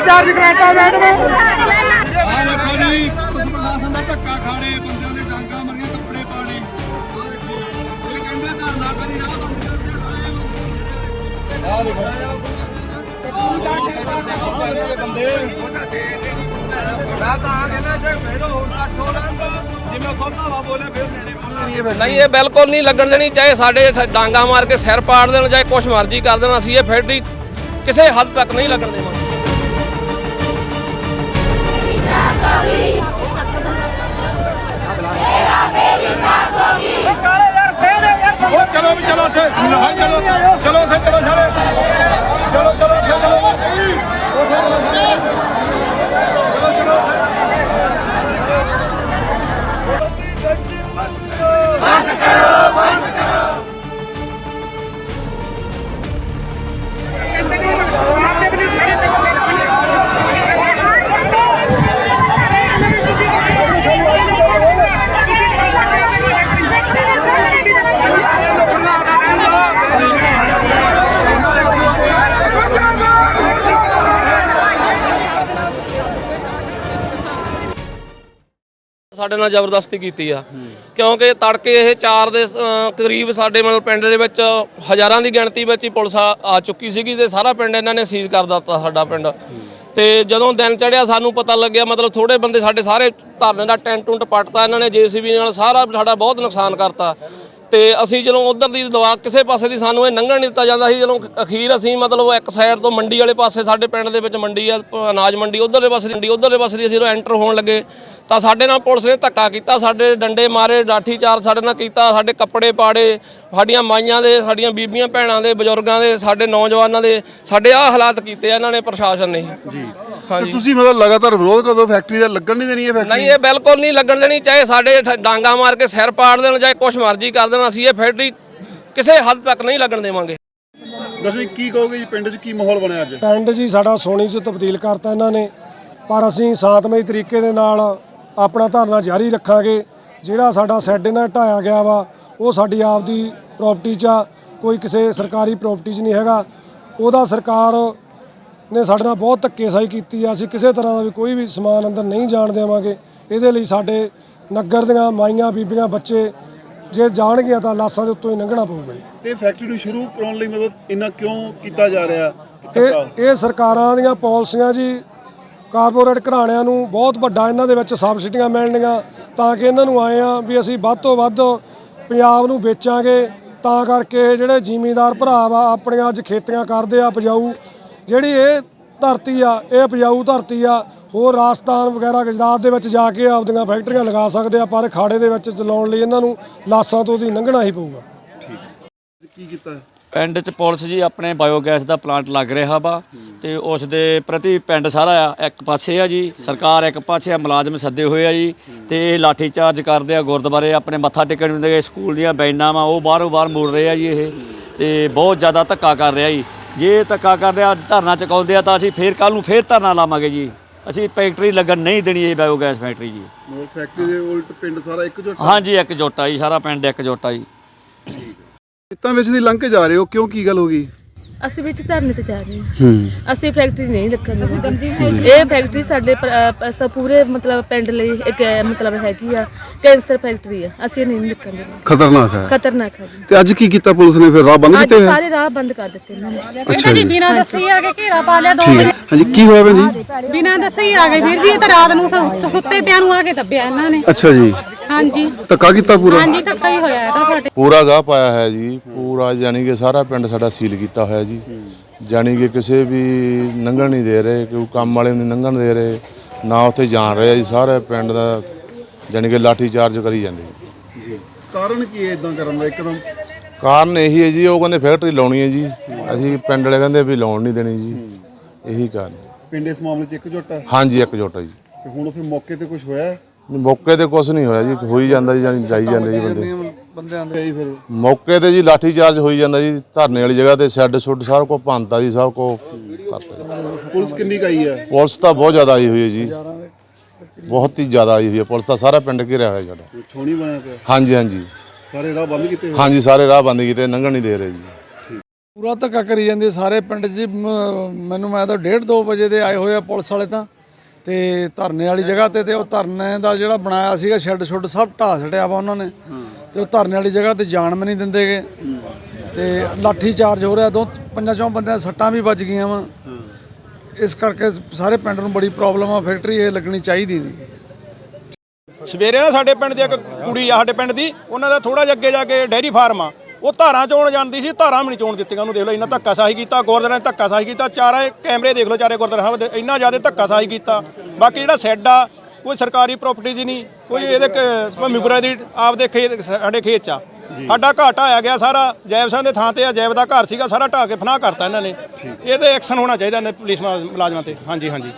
ਲਾਠੀ charge ਕਰਾਤਾ madam ਆਹ ਦੇਖੋ ਜੀ ਪ੍ਰਸ਼ਾਸਨ ਦਾ ਧੱਕਾ ਖਾਣੇ ਬੰਦਿਆਂ ਦੇ ਡਾਂਗਾ ਮਰੀਆਂ ਕੱਪੜੇ ਪਾਣੇ ਆਹ ਦੇਖੋ ਇਹ ਕਹਿੰਦੇ ਧਰਨਾ ਕਰੀ ਰਾਹ ਬੰਦ ਕਰਦੇ ਰਾਹ ਆਹ ਦੇਖੋ ਨਹੀਂ, ਇਹ ਬਿਲਕੁਲ ਨਹੀਂ ਲੱਗਣ ਦੇਣੀ, ਚਾਹੇ ਸਾਡੇ ਠ- ਡਾਂਗਾ ਮਾਰ ਕੇ ਸਿਰ ਪਾੜ ਦੇਣ ਚਾਹੇ ਕੁਛ ਮਰਜ਼ੀ ਕਰ ਦੇਣ, ਅਸੀਂ ਇਹ ਫੈਕਟਰੀ ਕਿਸੇ ਹੱਦ ਤੱਕ ਨਹੀਂ ਲੱਗਣ ਦੇਵਾਂਗੇ। ਚਲੋ ਵੀ ਚਲੋ ਉੱਥੇ। ਚਲੋ ਚਲੋ ਸਾਡੇ ਨਾਲ ਜ਼ਬਰਦਸਤੀ ਕੀਤੀ ਆ। ਕਿਉਂਕਿ ਤੜਕੇ ਇਹ 4 ਦੇ ਅ, ਕਰੀਬ ਸਾਡੇ ਮਤਲਬ ਪਿੰਡ ਦੇ ਵਿੱਚ ਹਜ਼ਾਰਾਂ ਦੀ ਗਿਣਤੀ ਵਿੱਚ ਹੀ ਪੁਲਿਸ ਆ ਆ ਚੁੱਕੀ ਸੀਗੀ ਤੇ ਸਾਰਾ ਪਿੰਡ ਇਹਨਾਂ ਨੇ ਸੀਜ਼ ਕਰ ਦਿੱਤਾ ਸਾਡਾ ਪਿੰਡ। ਤੇ ਜਦੋਂ ਦਿਨ ਚੜਿਆ ਸਾਨੂੰ ਪਤਾ ਲੱਗਿਆ ਮਤਲਬ ਥੋੜੇ ਬੰਦੇ ਸਾਡੇ ਸਾਰੇ ਧਰਨੇ ਦਾ ਟੈਂਟ ਟੁੰਟ ਪੱਟਤਾ ਇਹਨਾਂ ਨੇ ਜੀਸੀਬੀ ਨਾਲ ਸਾਰਾ ਸਾਡਾ ਬਹੁਤ ਨੁਕਸਾਨ ਕਰਤਾ। ਤੇ ਅਸੀਂ ਜਦੋਂ ਉਧਰ ਦੀ ਦਵਾ ਕਿਸੇ ਪਾਸੇ ਦੀ ਸਾਨੂੰ ਇਹ ਲੰਘਣ ਨਹੀਂ ਦਿੱਤਾ ਜਾਂਦਾ ਸੀ, ਜਦੋਂ ਅਖੀਰ ਅਸੀਂ ਮਤਲਬ ਇੱਕ ਸਾਈਡ ਤੋਂ ਮੰਡੀ ਵਾਲੇ ਪਾਸੇ ਸਾਡੇ ਪਿੰਡ ਦੇ ਵਿੱਚ ਮੰਡੀ ਆ ਅਨਾਜ ਮੰਡੀ, ਉਧਰਲੇ ਪਾਸੇ ਦੀ ਮੰਡੀ, ਉਧਰਲੇ ਪਾਸੇ ਦੀ ਅਸੀਂ ਜਦੋਂ ਐਂਟਰ ਹੋਣ ਲੱਗੇ, ਤਾਂ ਸਾਡੇ ਨਾਲ ਪੁਲਿਸ ਨੇ ਧੱਕਾ ਕੀਤਾ, ਸਾਡੇ ਡੰਡੇ ਮਾਰੇ ਲਾਠੀ ਚਾਰ ਸਾਡੇ ਨਾਲ ਕੀਤਾ, ਸਾਡੇ ਕੱਪੜੇ ਪਾੜੇ, ਸਾਡੀਆਂ ਮਾਈਆਂ ਦੇ, ਸਾਡੀਆਂ ਬੀਬੀਆਂ ਭੈਣਾਂ ਦੇ, ਬਜ਼ੁਰਗਾਂ ਦੇ, ਸਾਡੇ ਨੌਜਵਾਨਾਂ ਦੇ, ਸਾਡੇ ਆਹ ਹਾਲਾਤ ਕੀਤੇ ਆ ਇਹਨਾਂ ਨੇ, ਪ੍ਰਸ਼ਾਸਨ ਨੇ। ਜੀ। ਤੇ ਹਾਂਜੀ ਤੁਸੀਂ ਮਤਲਬ ਲਗਾਤਾਰ ਵਿਰੋਧ ਕਦੋਂ ਫੈਕਟਰੀ ਦਾ ਲੱਗਣ ਨਹੀਂ ਦੇਣੀ ਇਹ ਫੈਕਟਰੀ ਨਹੀਂ ਇਹ ਬਿਲਕੁਲ ਨਹੀਂ ਲੱਗਣ ਦੇਣੀ ਚਾਹੇ ਸਾਡੇ ਠ- ਡਾਂਗਾ ਮਾਰ ਕੇ ਸਿਰ ਪਾੜ ਦੇਣ ਚਾਹੇ ਕੁਛ ਮਰਜ਼ੀ ਕਰ ਦੇਣ ਅਸੀਂ ਇਹ ਫੈਕਟਰੀ ਕਿਸੇ ਹੱਦ ਤੱਕ ਨਹੀਂ ਲੱਗਣ ਦੇਵਾਂਗੇ। ਦੱਸੋ ਜੀ ਕੀ ਕਹੋਗੇ ਜੀ ਪਿੰਡ 'ਚ ਕੀ ਮਾਹੌਲ ਬਣਿਆ ਅੱਜ? ਪਿੰਡ ਜੀ ਸਾਡਾ ਸੋਨੀ 'ਚ ਤਬਦੀਲ ਕਰਤਾ ਇਹਨਾਂ ਨੇ ਪਰ ਅਸੀਂ ਸ਼ਾਂਤਮਈ ਤਰੀਕੇ ਦੇ ਨਾਲ ਆਪਣਾ ਧਰਨਾ ਜਾਰੀ ਰੱਖਾਂਗੇ ਜਿਹੜਾ ਸਾਡਾ ਸ਼ੈੱਡ ਇਹਨਾਂ ਨੇ ਢਾਇਆ ਗਿਆ ਵਾ ਉਹ ਸਾਡੀ ਆਪਦੀ ਪ੍ਰਾਪਰਟੀ 'ਚ ਆ ਕੋਈ ਕਿਸੇ ਸਰਕਾਰੀ ਪ੍ਰਾਪਰਟੀ 'ਚ ਨਹੀਂ ਹੈਗਾ ਉਹਦਾ ਸਰਕਾਰ ਨੇ ਸਾਡੇ ਨਾਲ ਬਹੁਤ ਧੱਕੇਸ਼ਾਹੀ ਕੀਤੀ ਆ। ਅਸੀਂ ਕਿਸੇ ਤਰ੍ਹਾਂ ਦਾ ਵੀ ਕੋਈ ਵੀ ਸਮਾਨ ਅੰਦਰ ਨਹੀਂ ਜਾਣ ਦੇਵਾਂਗੇ। ਇਹਦੇ ਲਈ ਸਾਡੇ ਨਗਰ ਦੀਆਂ ਮਾਈਆਂ ਬੀਬੀਆਂ ਬੱਚੇ ਜੇ ਜਾਣਗੀਆਂ ਤਾਂ ਲਾਸਾਂ ਦੇ ਉੱਤੋਂ ਹੀ ਲੰਘਣਾ ਪਊਗਾ ਜੀ। ਤੇ ਫੈਕਟਰੀ ਨੂੰ ਸ਼ੁਰੂ ਕਰਾਉਣ ਲਈ ਮਤਲਬ ਇੰਨਾ ਕਿਉਂ ਕੀਤਾ ਜਾ ਰਿਹਾ? ਇਹ ਇਹ ਸਰਕਾਰਾਂ ਦੀਆਂ ਪਾਲਿਸੀਆਂ ਜੀ ਕਾਰਪੋਰੇਟ ਘਰਾਣਿਆਂ ਨੂੰ ਬਹੁਤ ਵੱਡਾ ਇਹਨਾਂ ਦੇ ਵਿੱਚ ਸਬਸਿਡੀਆਂ ਮਿਲਣਗੀਆਂ ਤਾਂ ਕਿ ਇਹਨਾਂ ਨੂੰ ਆਏ ਆ ਵੀ ਅਸੀਂ ਵੱਧ ਤੋਂ ਵੱਧ ਪੰਜਾਬ ਨੂੰ ਵੇਚਾਂਗੇ ਤਾਂ ਕਰਕੇ ਜਿਹੜੇ ਜ਼ਿਮੀਂਦਾਰ ਭਰਾ ਵਾ ਆਪਣੀਆਂ ਅੱਜ ਖੇਤੀਆਂ ਕਰਦੇ ਆ ਉਪਜਾਊ ਜਿਹੜੀ ਇਹ ਧਰਤੀ ਆ ਇਹ ਉਪਜਾਊ ਧਰਤੀ ਆ ਹੋਰ ਰਾਜਸਥਾਨ ਵਗੈਰਾ ਗੁਜਰਾਤ ਦੇ ਵਿੱਚ ਜਾ ਕੇ ਆਪਦੀਆਂ ਫੈਕਟਰੀਆਂ ਲਗਾ ਸਕਦੇ ਆ ਪਰ ਖਾੜੇ ਦੇ ਵਿੱਚ ਚਲਾਉਣ ਲਈ ਇਹਨਾਂ ਨੂੰ ਲਾਸਾਂ ਤੋਂ ਦੀ ਲੰਘਣਾ ਹੀ ਪਊਗਾ। ਕੀ ਕੀਤਾ? ਪਿੰਡ 'ਚ ਪੁਲਿਸ ਜੀ ਆਪਣੇ ਬਾਇਓਗੈਸ ਦਾ ਪਲਾਂਟ ਲੱਗ ਰਿਹਾ ਵਾ ਤੇ ਉਸ ਦੇ ਪ੍ਰਤੀ ਪਿੰਡ ਸਾਰਾ ਆ ਇੱਕ ਪਾਸੇ ਆ ਜੀ ਸਰਕਾਰ ਇੱਕ ਪਾਸੇ ਆ ਮੁਲਾਜ਼ਮ ਸੱਦੇ ਹੋਏ ਆ ਜੀ ਤੇ ਇਹ ਲਾਠੀ ਚਾਰਜ ਕਰਦੇ ਆ ਗੁਰਦੁਆਰੇ ਆਪਣੇ ਮੱਥਾ ਟੇਕਣ ਦੇ ਸਕੂਲ ਦੀਆਂ ਬੈਨਾਂ ਵਾ ਉਹ ਬਾਹਰੋਂ ਬਾਹਰ ਮੋੜ ਰਹੇ ਆ ਜੀ ਇਹ ਤੇ ਬਹੁਤ ਜ਼ਿਆਦਾ ਧੱਕਾ ਕਰ ਰਿਹਾ ਜੀ। ਜੇ ਧੱਕਾ ਕਰਦੇ ਆ ਧਰਨਾ ਚੁਕਾਉਂਦੇ ਆ ਤਾਂ ਅਸੀਂ ਫੇਰ ਕੱਲ ਨੂੰ ਫੇਰ ਧਰਨਾ ਲਾਵਾਂਗੇ ਜੀ। ਅਸੀਂ ਫੈਕਟਰੀ ਲੱਗਣ ਨਹੀਂ ਦੇਣੀ ਇਹ ਬਾਇਓਗੈਸ ਫੈਕਟਰੀ ਜੀ। ਮਤਲਬ ਫੈਕਟਰੀ ਦੇ ਉਲਟ ਪਿੰਡ ਸਾਰਾ ਇੱਕਜੁੱਟ ਹਾਂਜੀ ਇੱਕ ਜੋਟਾ ਜੀ ਸਾਰਾ ਪਿੰਡ ਇੱਕ ਜੋਟਾ ਜੀ। ਖੇਤਾਂ ਵਿੱਚ ਦੀ ਲੰਘ ਕੇ ਜਾ ਰਹੇ ਹੋ ਕਿਉਂ ਕੀ ਗੱਲ ਹੋ ਗਈ? ਅਸੀਂ ਵਿੱਚ ਧਰਨੇ ਤੇ ਜਾ ਰਹੇ ਹਾਂ। ਅਸੀਂ ਫੈਕਟਰੀ ਨਹੀਂ ਲੱਗਣ ਇਹ ਫੈਕਟਰੀ ਸਾਡੇ ਪ- ਅ, ਸ- ਪੂਰੇ ਮਤਲਬ ਪਿੰਡ ਲਈ ਇੱਕ ਅ, ਮਤਲਬ ਹੈਗੀ ਆ। ਕੈਂਸਰ ਫੈਕਟਰੀ ਆ। ਅਸੀਂ ਇਹ ਨਹੀਂ ਲੱਗਣ ਖਤਰਨਾਕ ਹੈ। ਖਤਰਨਾਕ ਹੈ ਜੀ। ਤੇ ਅੱਜ ਕੀ ਕੀਤਾ ਪੁਲਿਸ ਨੇ? ਫਿਰ ਰਾਹ ਬੰਦ ਅੱਜ ਕੀਤੇ ਹੋਏ? ਸਾਰੇ ਰਾਹ ਬੰਦ ਕਰ ਦਿੱਤੇ ਇਹਨਾਂ ਨੇ। ਅੱਛਾ ਜੀ। ਬਿਨਾਂ ਦੱਸੇ ਆ ਕੇ ਘੇਰਾ ਪਾ ਲਿਆ ਦੋ ਠੀਕ ਹੈ। ਹਾਂਜੀ ਕੀ ਹੋਇਆ ਭੈਣ ਜੀ? ਬਿਨਾਂ ਦੱਸੇ ਹੀ ਆ ਗਏ ਵੀਰ ਜੀ ਇਹ ਤਾਂ ਰਾਤ ਨੂੰ ਸੁ- ਸੁੱਤੇ ਪਿਆਂ ਨੂੰ ਆ ਕੇ ਦੱਬਿਆ ਇਹਨਾਂ ਨੇ। ਅੱਛਾ ਜੀ। ਹਾਂਜੀ। ਧੱਕਾ ਕੀਤਾ ਪੂਰਾ? ਹਾਂਜੀ ਧੱਕਾ ਹੀ ਹੋਇਆ ਇਹ ਤਾਂ ਸਾਡੇ। ਪੂਰਾ ਗਾਹ ਪਾਇਆ ਹੈ ਜੀ। ਪੂਰਾ ਯਾਨੀ ਕਿ ਸਾਰਾ ਪਿੰਡ ਸਾਡਾ ਸੀਲ ਕੀਤਾ ਹੋਇਆ ਜੀ। ਯਾਨੀ ਕਿ ਕਿਸੇ ਵੀ ਲੰਘਣ ਨਹੀਂ ਦੇ ਰਹੇ ਕੋਈ ਕੰਮ ਵਾਲੇ ਨੂੰ ਨਹੀਂ ਲੰਘਣ ਦੇ ਰਹੇ ਨਾ ਉੱਥੇ ਜਾਣ ਰਹੇ ਆ ਜੀ। ਸਾਰੇ ਪਿੰਡ ਦਾ ਯਾਨੀ ਕਿ ਲਾਠੀ ਚਾਰਜ ਕਰੀ ਜਾਂਦੇ ਜੀ। ਕਾਰਨ ਕੀ ਹੈ ਇਦਾਂ ਕਰਨ ਦਾ? ਇੱਕਦਮ? ਕਾਰਨ ਇਹੀ ਹੈ ਜੀ ਉਹ ਕਹਿੰਦੇ ਫੈਕਟਰੀ ਲਾਉਣੀ ਹੈ ਜੀ। ਅਸੀਂ ਪਿੰਡ ਵਾਲੇ ਕਹਿੰਦੇ ਵੀ ਲਾਉਣ ਨਹੀਂ ਦੇਣੀ ਜੀ। ਇਹੀ ਕਾਰਨ। ਪਿੰਡ ਇਸ ਮਾਮਲੇ 'ਚ ਇੱਕਜੁੱਟ ਹੈ? ਹਾਂਜੀ ਇੱਕ ਜੋਟਾ ਜੀ। ਤੇ ਹੁਣ ਉੱਥੇ ਮੌਕੇ ਤੇ ਕੁਝ ਹੋਇਆ ਹੈ? ਮੌਕੇ ਤੇ ਕੁਝ ਨਹੀਂ ਹੋਇਆ ਜੀ ਹੋਈ ਜਾਂਦਾ ਜੀ ਜਾਨੀ ਜਾਈ ਜਾਂਦੇ ਜੀ ਬੰਦੇ। ਕਈ ਫਿਰ? ਮੌਕੇ ਤੇ ਜੀ ਲਾਠੀ ਚਾਰਜ ਹੋਈ ਜਾਂਦਾ ਜੀ ਧਰਨੇ ਵਾਲੀ ਜਗ੍ਹਾ ਤੇ ਸ਼ੈੱਡ ਸੁੱਡ ਸਾਰਾ ਕੁਝ ਭੰਨਤਾ ਜੀ ਸਭ ਕਰਤਾ ਜੀ। ਪੁਲਿਸ ਕਿੰਨੀ ਕਾਈ ਹੈ ਪੁਲਿਸ ਤਾਂ ਬਹੁਤ ਜ਼ਿਆਦਾ ਆਈ ਹੋਈ ਹੈ ਜੀ। ਬਹੁਤ ਹੀ ਜ਼ਿਆਦਾ ਆਈ ਹੋਈ ਹੈ ਪੁਲਿਸ ਤਾਂ ਸਾਰਾ ਪਿੰਡ ਘਿਰਿਆ ਹੋਇਆ ਸਾਡਾ। ਛੋਣੀ ਬਣਿਆ ਪਿਆ? ਹਾਂਜੀ ਹਾਂਜੀ। ਸਾਰੇ ਰਾਹ ਬੰਦ ਕੀਤੇ ਹੋਏ? ਹਾਂਜੀ ਸਾਰੇ ਰਾਹ ਬੰਦ ਕੀਤੇ ਲੰਘਣ ਨਹੀਂ ਦੇ ਰਹੇ ਜੀ। ਪੂਰਾ ਧੱਕਾ ਕਰੀ ਜਾਂਦੇ ਸਾਰੇ ਪਿੰਡ 'ਚ ਮੈਨੂੰ ਮੈਂ ਤਾਂ 1:30 2 ਵਜੇ ਦੇ ਆਏ ਹੋਏ ਆ ਪੁਲਿਸ ਵਾਲੇ ਤਾਂ। ਤੇ ਧਰਨੇ ਵਾਲੀ ਜਗ੍ਹਾ ਤੇ ਤੇ ਉਹ ਧਰਨੇ ਦਾ ਜਿਹੜਾ ਬਣਾਇਆ ਸੀਗਾ, ਸ਼ੈੱਡ ਸ਼ੁੱਡ ਸਭ ਢਾਹ ਛੜਿਆ ਵਾ ਉਹਨਾਂ ਨੇ। ਤੇ ਉਹ ਧਰਨੇ ਵਾਲੀ ਜਗ੍ਹਾ ਤੇ ਜਾਣ ਵੀ ਨਹੀਂ ਦਿੰਦੇਗੇ ਤੇ ਲਾਠੀ ਚਾਰਜ ਹੋ ਰਿਹਾ, ਦੋ ਪੰਜਾਂ ਚੋਂ ਬੰਦਿਆਂ ਸੱਟਾਂ ਵੀ ਵੱਜ ਗਈਆਂ ਵਾ। ਇਸ ਕਰਕੇ ਸਾਰੇ ਪਿੰਡ ਨੂੰ ਬੜੀ ਪ੍ਰੋਬਲਮ ਆ, ਫੈਕਟਰੀ ਇਹ ਲੱਗਣੀ ਚਾਹੀਦੀ ਨਹੀਂ। ਸਵੇਰੇ ਨਾ ਸਾਡੇ ਪਿੰਡ ਦੀ ਇੱਕ ਕੁੜੀ ਆ, ਸਾਡੇ ਪਿੰਡ ਦੀ, ਉਹਨਾਂ ਦਾ ਥੋੜਾ ਜਿਹਾ ਅੱਗੇ ਜਾ ਕੇ ਡੈਰੀ ਫਾਰਮ ਆ। ਉਹ ਧਾਰਾਂ ਚੋਣ ਜਾਂਦੀ ਸੀ ਧਾਰਾਂ ਵੀ ਨਹੀਂ ਚੋਣ ਦਿੱਤੀਆਂ ਉਹਨੂੰ ਦੇਖ ਲਓ ਇੰਨਾ ਧੱਕਾ ਸਾਹੀ ਕੀਤਾ ਗੁਰਦੁਆਰੇ ਨੇ ਧੱਕਾ ਸਾਹੀ ਕੀਤਾ ਚਾਰੇ ਕੈਮਰੇ ਦੇਖ ਲਓ ਚਾਰੇ ਗੁਰਦੁਆਰੇ ਸਾਹਿਬ ਦੇ ਇੰਨਾ ਜ਼ਿਆਦਾ ਧੱਕਾ ਸਾਹੀ ਕੀਤਾ। ਬਾਕੀ ਜਿਹੜਾ ਸੈੱਡ ਆ ਕੋਈ ਸਰਕਾਰੀ ਪ੍ਰਾਪਰਟੀ ਦੀ ਨਹੀਂ ਕੋਈ ਇਹਦੇ ਭੂਮੀਪੁਰਾ ਦੀ ਆਪਦੇ ਖੇਤ ਸਾਡੇ ਖੇਤ ਚ ਆ। ਸਾਡਾ ਘਾਟ ਆਇਆ ਗਿਆ ਸਾਰਾ ਜੈਬ ਸਿੰਘ ਦੇ ਥਾਂ ਤੇ ਆ ਜੈਬ ਦਾ ਘਰ ਸੀਗਾ ਸਾਰਾ ਢਾਹ ਕੇ ਫਨਾਹ ਕਰਤਾ ਇਹਨਾਂ ਨੇ। ਇਹਦੇ ਐਕਸ਼ਨ ਹੋਣਾ ਚਾਹੀਦਾ ਨੇ ਪੁਲਿਸ ਮੁਲਾਜ਼ਮਾਂ ਤੇ। ਹਾਂਜੀ ਹਾਂਜੀ।